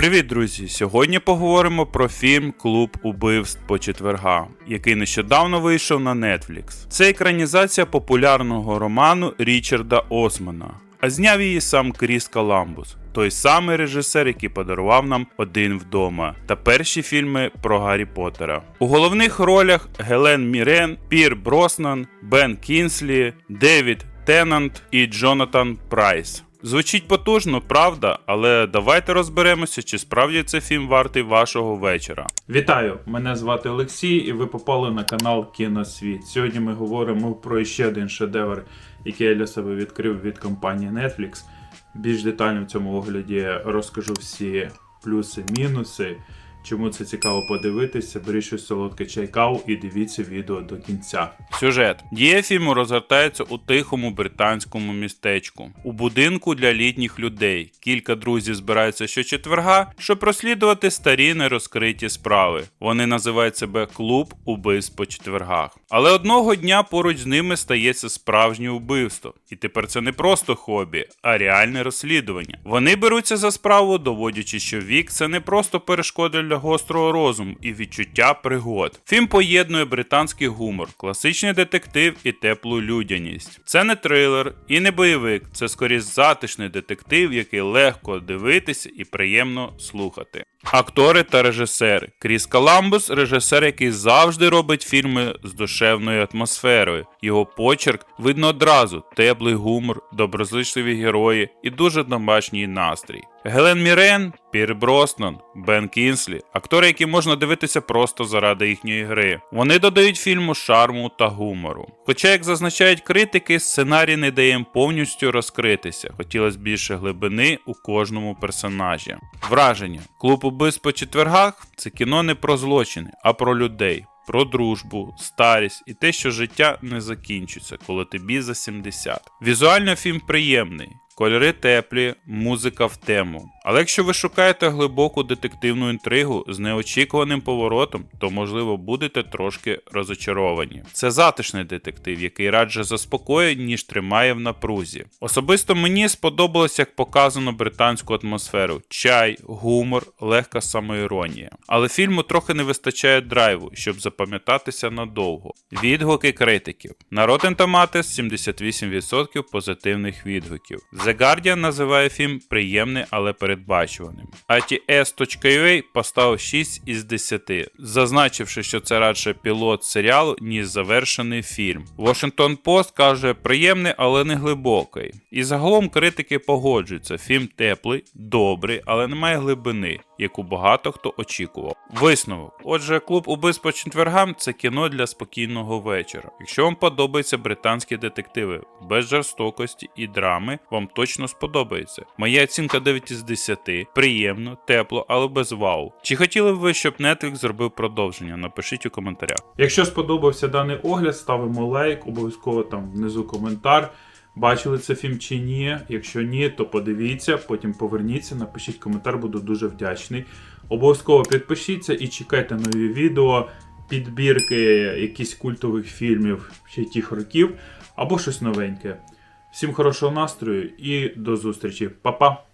Привіт, друзі! Сьогодні поговоримо про фільм Клуб убивств по четвергам, який нещодавно вийшов на Netflix. Це екранізація популярного роману Річарда Османа, а зняв її сам Кріс Коламбус, той самий режисер, який подарував нам один вдома та перші фільми про Гаррі Поттера. У головних ролях Гелен Мірен, Пір Броснан, Бен Кінслі, Девід Теннант і Джонатан Прайс. Звучить потужно, правда, але давайте розберемося, чи справді це фільм вартий вашого вечора. Вітаю! Мене звати Олексій, і ви попали на канал Кіносвіт. Сьогодні ми говоримо про ще один шедевр, який я для себе відкрив від компанії Netflix. Більш детально в цьому огляді розкажу всі плюси, мінуси. Чому це цікаво подивитися, беріть щось солодке чайкав і дивіться відео до кінця. Сюжет дія фільму розгортається у тихому британському містечку, у будинку для літніх людей. Кілька друзів збираються щочетверга, щоб розслідувати старі нерозкриті справи. Вони називають себе клуб убивств по четвергах. Але одного дня поруч з ними стається справжнє вбивство. І тепер це не просто хобі, а реальне розслідування. Вони беруться за справу, доводячи, що вік це не просто перешкода для гострого розуму і відчуття пригод. Фільм поєднує британський гумор, класичний детектив і теплу людяність. Це не трилер і не бойовик, це скоріше затишний детектив, який легко дивитися і приємно слухати. Актори та режисери. Кріс Коламбус режисер, який завжди робить фільми з душевною атмосферою. Його почерк видно одразу: теплий гумор, доброзичливі герої і дуже домашній настрій. Гелен Мірен, Пір Броснан, Бен Кінслі, актори, які можна дивитися просто заради їхньої гри. Вони додають фільму шарму та гумору. Хоча, як зазначають критики, сценарій не дає їм повністю розкритися, хотілося більше глибини у кожному персонажі. Враження: клуб убивств по четвергах це кіно не про злочини, а про людей. Про дружбу, старість і те, що життя не закінчиться, коли тобі за 70. Візуально фільм приємний, кольори теплі, музика в тему. Але якщо ви шукаєте глибоку детективну інтригу з неочікуваним поворотом, то можливо будете трошки розочаровані. Це затишний детектив, який радше заспокоює, ніж тримає в напрузі. Особисто мені сподобалось, як показано британську атмосферу: чай, гумор, легка самоіронія. Але фільму трохи не вистачає драйву, щоб запам'ятатися надовго. Відгуки критиків. На Rotten Tomatoes 78% позитивних відгуків. The Guardian називає фільм приємний, але передбачуваним. ATS.ua поставив 6 із 10, зазначивши, що це радше пілот серіалу, ніж завершений фільм. Washington Post каже, приємний, але не глибокий. І загалом критики погоджуються, фільм теплий, добрий, але не має глибини, яку багато хто очікував. Висновок. Отже, клуб убивств по четвергам це кіно для спокійного вечора. Якщо вам подобаються британські детективи без жорстокості і драми, вам точно сподобається. Моя оцінка 9 із 10. Приємно, тепло, але без вау. Чи хотіли б ви, щоб Netflix зробив продовження? Напишіть у коментарях. Якщо сподобався даний огляд, ставимо лайк, обов'язково там внизу коментар. Бачили це фільм чи ні? Якщо ні, то подивіться, потім поверніться, напишіть коментар, буду дуже вдячний. Обов'язково підпишіться і чекайте нові відео, підбірки якихось культових фільмів ще тих років або щось новеньке. Всім хорошого настрою і до зустрічі. Па-па!